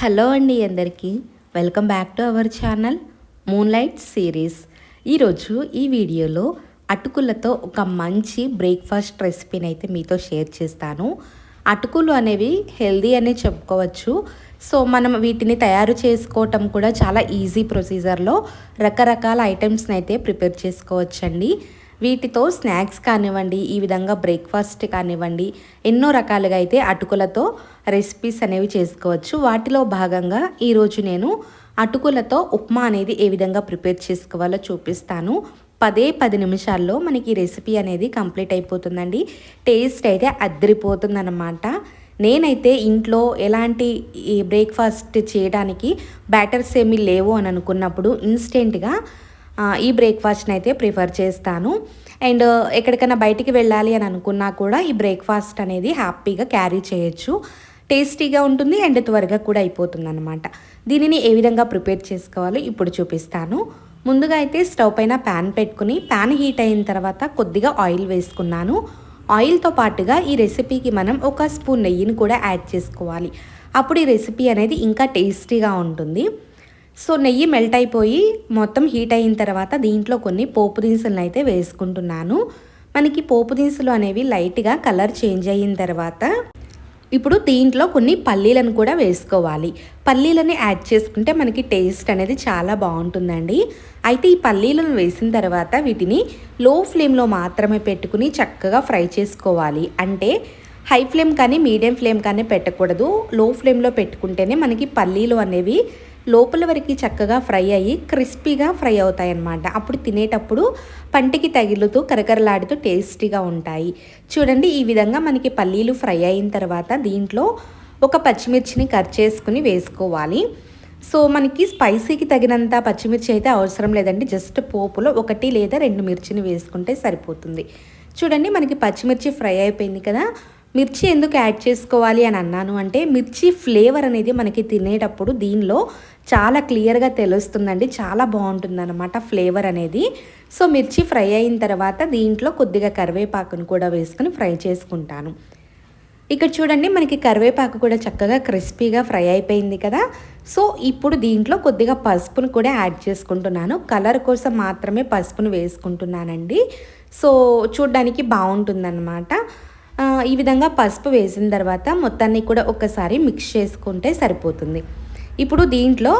Hello అండి అందరికీ. Welcome back to our channel moonlight series ఈరోజు ఈ వీడియోలో అటుకులతో ఒక మంచి బ్రేక్ఫాస్ట్ రెసిపీని అయితే మీతో షేర్ చేస్తాను. అటుకులు అనేవి హెల్దీ అనే చెప్పుకోవచ్చు. సో మనం వీటిని తయారు చేసుకోవటం కూడా చాలా ఈజీ ప్రొసీజర్లో రకరకాల ఐటమ్స్ని అయితే ప్రిపేర్ చేసుకోవచ్చండి. వీటితో స్నాక్స్ కానివ్వండి ఈ విధంగా బ్రేక్ఫాస్ట్ కానివ్వండి ఎన్నో రకాలుగా అయితే అటుకులతో రెసిపీస్ అనేవి చేసుకోవచ్చు. వాటిలో భాగంగా ఈరోజు నేను అటుకులతో ఉప్మా అనేది ఏ విధంగా ప్రిపేర్ చేసుకోవాలో చూపిస్తాను. పదే పది నిమిషాల్లో మనకి రెసిపీ అనేది కంప్లీట్ అయిపోతుందండి. టేస్ట్ అయితే అద్దరిపోతుందన్నమాట నేనైతే ఇంట్లో ఎలాంటి ఈ బ్రేక్ఫాస్ట్ చేయడానికి బ్యాటర్స్ ఏమీ లేవు అని అనుకున్నప్పుడు ఇన్స్టెంట్గా ఈ బ్రేక్ఫాస్ట్ని అయితే ప్రిఫర్ చేస్తాను. అండ్ ఎక్కడికైనా బయటికి వెళ్ళాలి అని అనుకున్నా కూడా ఈ బ్రేక్ఫాస్ట్ అనేది హ్యాపీగా క్యారీ చేయొచ్చు. టేస్టీగా ఉంటుంది అండ్ త్వరగా కూడా అయిపోతుంది అనమాట దీనిని ఏ విధంగా ప్రిపేర్ చేసుకోవాలో ఇప్పుడు చూపిస్తాను. ముందుగా అయితే స్టవ్ పైన ప్యాన్ పెట్టుకుని ప్యాన్ హీట్ అయిన తర్వాత కొద్దిగా ఆయిల్ వేసుకున్నాను. ఆయిల్తో పాటుగా ఈ రెసిపీకి మనం ఒక స్పూన్ నెయ్యిని కూడా యాడ్ చేసుకోవాలి. అప్పుడు ఈ రెసిపీ అనేది ఇంకా టేస్టీగా ఉంటుంది. సో నెయ్యి మెల్ట్ అయిపోయి మొత్తం హీట్ అయిన తర్వాత దీంట్లో కొన్ని పోపు దినుసులను అయితే వేసుకుంటున్నాను. మనకి పోపు దినుసులు అనేవి లైట్గా కలర్ చేంజ్ అయిన తర్వాత ఇప్పుడు దీంట్లో కొన్ని పల్లీలను కూడా వేసుకోవాలి. పల్లీలని యాడ్ చేసుకుంటే మనకి టేస్ట్ అనేది చాలా బాగుంటుందండి. అయితే ఈ పల్లీలను వేసిన తర్వాత వీటిని లో ఫ్లేమ్లో మాత్రమే పెట్టుకుని చక్కగా ఫ్రై చేసుకోవాలి. అంటే హై ఫ్లేమ్ కానీ మీడియం ఫ్లేమ్ కానీ పెట్టకూడదు. లో ఫ్లేమ్లో పెట్టుకుంటేనే మనకి పల్లీలు అనేవి లోపల వరకు చక్కగా ఫ్రై అయ్యి క్రిస్పీగా ఫ్రై అవుతాయి అన్నమాట అప్పుడు తినేటప్పుడు పంటికి తగిలుతూ కరకరలాడుతూ టేస్టీగా ఉంటాయి. చూడండి ఈ విధంగా మనకి పల్లీలు ఫ్రై అయిన తర్వాత దీంట్లో ఒక పచ్చిమిర్చిని కట్ చేసుకుని వేసుకోవాలి. సో మనకి స్పైసీకి తగినంత పచ్చిమిర్చి అయితే అవసరం లేదండి. జస్ట్ పోపులో ఒకటి లేదా రెండు మిర్చిని వేసుకుంటే సరిపోతుంది. చూడండి మనకి పచ్చిమిర్చి ఫ్రై అయిపోయింది కదా. మిర్చి ఎందుకు యాడ్ చేసుకోవాలి అని అన్నాను అంటే మిర్చి ఫ్లేవర్ అనేది మనకి తినేటప్పుడు దీనిలో చాలా క్లియర్గా తెలుస్తుందండి. చాలా బాగుంటుంది అనమాట ఫ్లేవర్ అనేది. సో మిర్చి ఫ్రై అయిన తర్వాత దీంట్లో కొద్దిగా కరివేపాకును కూడా వేసుకుని ఫ్రై చేసుకుంటాను. ఇక్కడ చూడండి మనకి కరివేపాకు కూడా చక్కగా క్రిస్పీగా ఫ్రై అయిపోయింది కదా. సో ఇప్పుడు దీంట్లో కొద్దిగా పసుపును కూడా యాడ్ చేసుకుంటున్నాను. కలర్ కోసం మాత్రమే పసుపును వేసుకుంటున్నానండి. సో చూడ్డానికి బాగుంటుందన్నమాట. ఈ విధంగా పసుపు వేసిన తర్వాత మొత్తాన్ని కూడా ఒకసారి మిక్స్ చేసుకుంటే సరిపోతుంది. ఇప్పుడు దీంట్లో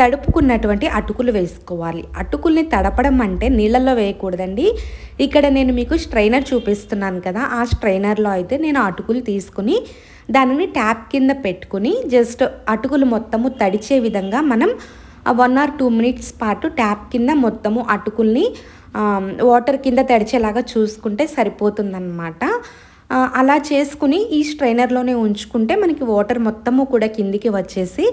తడుపుకున్నటువంటి అటుకులు వేసుకోవాలి. అటుకుల్ని తడపడం అంటే నీళ్ళల్లో వేయకూడదండి. ఇక్కడ నేను మీకు స్ట్రైనర్ చూపిస్తున్నాను కదా ఆ స్ట్రైనర్లో అయితే నేను అటుకులు తీసుకుని దానిని ట్యాప్ కింద పెట్టుకుని జస్ట్ అటుకులు మొత్తము తడిచే విధంగా మనం వన్ ఆర్ టూ మినిట్స్ పాటు ట్యాప్ కింద మొత్తము అటుకుల్ని వాటర్ కింద తడిచేలాగా చూసుకుంటే సరిపోతుందన్నమాట. అలా చేసుకుని ఈ స్ట్రైనర్లోనే ఉంచుకుంటే మనకి వాటర్ మొత్తము కూడా కిందికి వచ్చేసి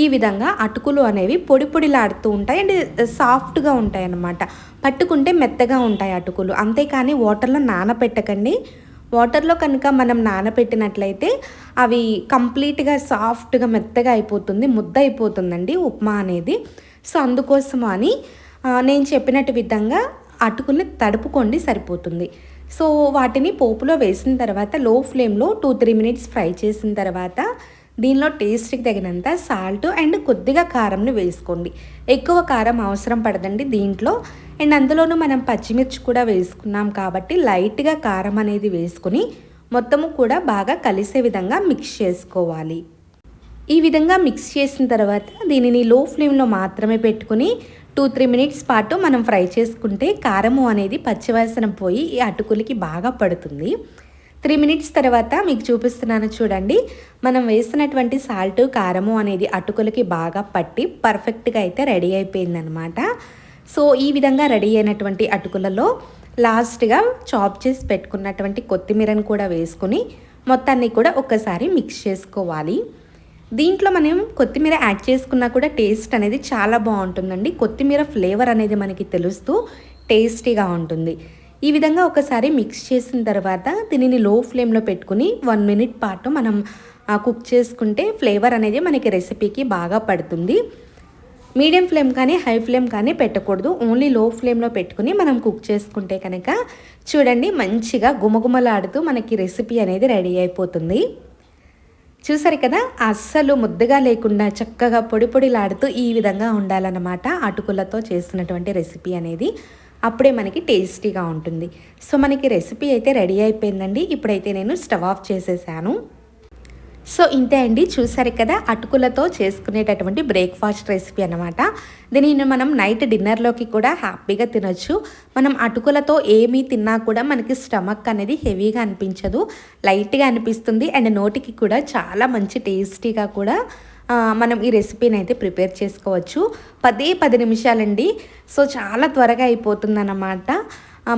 ఈ విధంగా అటుకులు అనేవి పొడి పొడిలాడుతూ ఉంటాయి అండ్ సాఫ్ట్గా ఉంటాయి అన్నమాట పట్టుకుంటే మెత్తగా ఉంటాయి అటుకులు. అంతేకాని వాటర్లో నానపెట్టకండి. వాటర్లో కనుక మనం నానపెట్టినట్లయితే అవి కంప్లీట్గా సాఫ్ట్గా మెత్తగా అయిపోతుంది ముద్ద అయిపోతుందండి ఉప్మా అనేది. సో అందుకోసం అని నేను చెప్పినట్టు విధంగా అటుకుల్ని తడుపుకోండి సరిపోతుంది. సో వాటిని పోపులో వేసిన తర్వాత లో ఫ్లేమ్లో టూ త్రీ మినిట్స్ ఫ్రై చేసిన తర్వాత దీనిలో టేస్ట్కి తగినంత సాల్ట్ అండ్ కొద్దిగా కారంని వేసుకోండి. ఎక్కువ కారం అవసరం పడదండి దీంట్లో. అండ్ అందులోనూ మనం పచ్చిమిర్చి కూడా వేసుకున్నాం కాబట్టి లైట్గా కారం అనేది వేసుకుని మొత్తము కూడా బాగా కలిసే విధంగా మిక్స్ చేసుకోవాలి. ఈ విధంగా మిక్స్ చేసిన తర్వాత దీనిని లో ఫ్లేమ్లో మాత్రమే పెట్టుకుని టూ త్రీ మినిట్స్ పాటు మనం ఫ్రై చేసుకుంటే కారము అనేది పచ్చివాసన పోయి ఈ అటుకులకి బాగా పడుతుంది. త్రీ మినిట్స్ తర్వాత మీకు చూపిస్తున్నాను చూడండి. మనం వేసినటువంటి సాల్ట్ కారము అనేది అటుకులకి బాగా పట్టి పర్ఫెక్ట్గా అయితే రెడీ అయిపోయిందనమాట సో ఈ విధంగా రెడీ అయినటువంటి అటుకులలో లాస్ట్గా చాప్ చేసి పెట్టుకున్నటువంటి కొత్తిమీరను కూడా వేసుకుని మొత్తాన్ని కూడా ఒక్కసారి మిక్స్ చేసుకోవాలి. దీంట్లో మనం కొత్తిమీర యాడ్ చేసుకున్నా కూడా టేస్ట్ అనేది చాలా బాగుంటుందండి. కొత్తిమీర ఫ్లేవర్ అనేది మనకి తెలుస్తూ టేస్టీగా ఉంటుంది. ఈ విధంగా ఒకసారి మిక్స్ చేసిన తర్వాత దీనిని లో ఫ్లేమ్లో పెట్టుకుని వన్ మినిట్ పాటు మనం కుక్ చేసుకుంటే ఫ్లేవర్ అనేది మనకి రెసిపీకి బాగా పడుతుంది. మీడియం ఫ్లేమ్ కానీ హై ఫ్లేమ్ కానీ పెట్టకూడదు. ఓన్లీ లో ఫ్లేమ్లో పెట్టుకుని మనం కుక్ చేసుకుంటే కనుక చూడండి మంచిగా గుమగుమలాడుతూ మనకి రెసిపీ అనేది రెడీ అయిపోతుంది. చూసారు కదా? అస్సలు ముద్దగా లేకుండా చక్కగా పొడి పొడిలాడుతూ ఈ విధంగా ఉండాలన్నమాట. అటుకులతో చేసినటువంటి రెసిపీ అనేది. అప్పుడే మనకి టేస్టీగా ఉంటుంది. సో మనకి రెసిపీ అయితే రెడీ అయిపోయిందండి. ఇప్పుడైతే నేను స్టవ్ ఆఫ్ చేసేసాను. సో ఇంతే అండి. చూసారు కదా అటుకులతో చేసుకునేటటువంటి బ్రేక్ఫాస్ట్ రెసిపీ అనమాట దీనిని మనం నైట్ డిన్నర్లోకి కూడా హ్యాపీగా తినొచ్చు. మనం అటుకులతో ఏమీ తిన్నా కూడా మనకి స్టమక్ అనేది హెవీగా అనిపించదు. లైట్గా అనిపిస్తుంది. అండ్ నోటికి కూడా చాలా మంచి టేస్టీగా కూడా మనం ఈ రెసిపీని అయితే ప్రిపేర్ చేసుకోవచ్చు. పదే పది నిమిషాలండి. సో చాలా త్వరగా అయిపోతుందన్నమాట.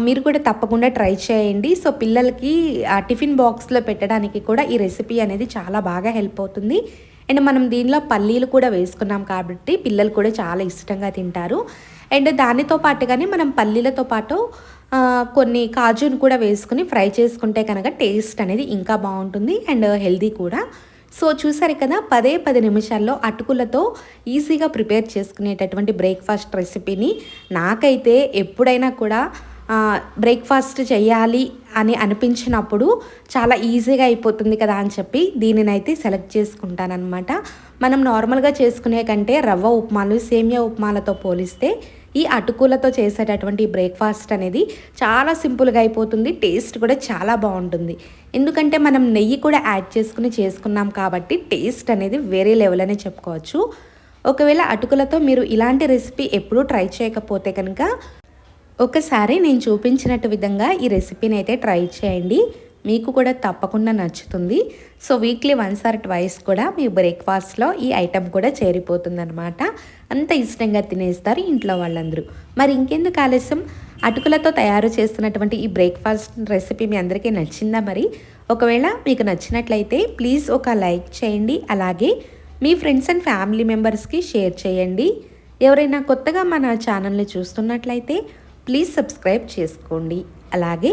మీరు కూడా తప్పకుండా ట్రై చేయండి. సో పిల్లలకి టిఫిన్ బాక్స్లో పెట్టడానికి కూడా ఈ రెసిపీ అనేది చాలా బాగా హెల్ప్ అవుతుంది. అండ్ మనం దీనిలో పల్లీలు కూడా వేసుకున్నాం కాబట్టి పిల్లలు కూడా చాలా ఇష్టంగా తింటారు. అండ్ దానితో పాటుగానే మనం పల్లీలతో పాటు కొన్ని కాజును కూడా వేసుకుని ఫ్రై చేసుకుంటే కనుక టేస్ట్ అనేది ఇంకా బాగుంటుంది. అండ్ హెల్దీ కూడా. సో చూసారు కదా పదే పది నిమిషాల్లో అటుకులతో ఈజీగా ప్రిపేర్ చేసుకునేటటువంటి బ్రేక్ఫాస్ట్ రెసిపీని నాకైతే ఎప్పుడైనా కూడా బ్రేక్ఫాస్ట్ చేయాలి అని అనిపించినప్పుడు చాలా ఈజీగా అయిపోతుంది కదా అని చెప్పి దీనినైతే సెలెక్ట్ చేసుకుంటానమాట మనం నార్మల్గా చేసుకునే కంటే రవ్వ ఉప్మాలు సేమియా ఉప్మాలతో పోలిస్తే ఈ అటుకులతో చేసేటటువంటి బ్రేక్ఫాస్ట్ అనేది చాలా సింపుల్గా అయిపోతుంది. టేస్ట్ కూడా చాలా బాగుంటుంది. ఎందుకంటే మనం నెయ్యి కూడా యాడ్ చేసుకుని చేసుకున్నాం కాబట్టి టేస్ట్ అనేది వేరే లెవెల్ అనే చెప్పుకోవచ్చు. ఒకవేళ అటుకులతో మీరు ఇలాంటి రెసిపీ ఎప్పుడూ ట్రై చేయకపోతే కనుక ఒకసారి నేను చూపించినట్టు విధంగా ఈ రెసిపీని అయితే ట్రై చేయండి. మీకు కూడా తప్పకుండా నచ్చుతుంది. So weekly once or twice కూడా మీ బ్రేక్ఫాస్ట్లో ఈ ఐటెం కూడా చేరిపోతుందనమాట అంత ఇష్టంగా తినేస్తారు ఇంట్లో వాళ్ళందరూ. మరి ఇంకెందుకు ఆలస్యం? అటుకులతో తయారు చేస్తున్నటువంటి ఈ బ్రేక్ఫాస్ట్ రెసిపీ మీ అందరికీ నచ్చిందా మరి? ఒకవేళ మీకు నచ్చినట్లయితే ప్లీజ్ ఒక లైక్ చేయండి. అలాగే మీ ఫ్రెండ్స్ అండ్ ఫ్యామిలీ మెంబర్స్కి షేర్ చేయండి. ఎవరైనా కొత్తగా మన ఛానల్ని చూస్తున్నట్లయితే ప్లీజ్ సబ్స్క్రైబ్ చేసుకోండి. అలాగే